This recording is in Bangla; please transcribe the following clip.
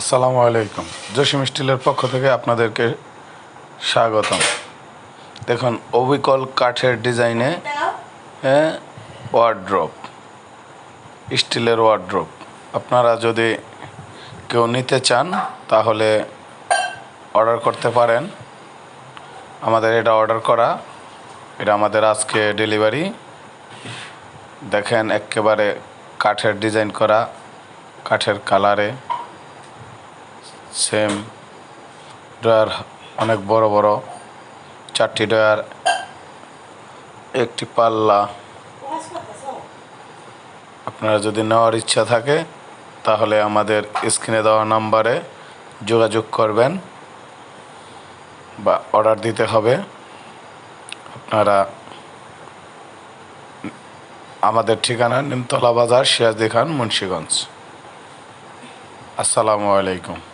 আসসালামু আলাইকুম। জসিম স্টিলের পক্ষ থেকে আপনাদেরকে স্বাগতম। দেখুন, অবিকল কাঠের ডিজাইনে হ্যাঁ ওয়ার্ড্রপ স্টিলের ওয়ার্ড্রপ আপনারা যদি কেউ নিতে চান, তাহলে অর্ডার করতে পারেন। আমাদের এটা অর্ডার করা। এটা আমাদের আজকে ডেলিভারি দেখেন একেবারে কাঠের ডিজাইন করা, কাঠের কালারে সেম ড্রয়ার অনেক বড় বড়। চারটি ড্রয়ার একটি পাল্লা। আপনারা যদি নেওয়ার ইচ্ছা থাকে, তাহলে আমাদের স্ক্রিনে দেওয়া নাম্বারে যোগাযোগ করবেন বা অর্ডার দিতে হবে। আপনারা আমাদের ঠিকানা নিমতলা বাজার সিরাজদি খান মুন্সীগঞ্জ। আসসালামু আলাইকুম।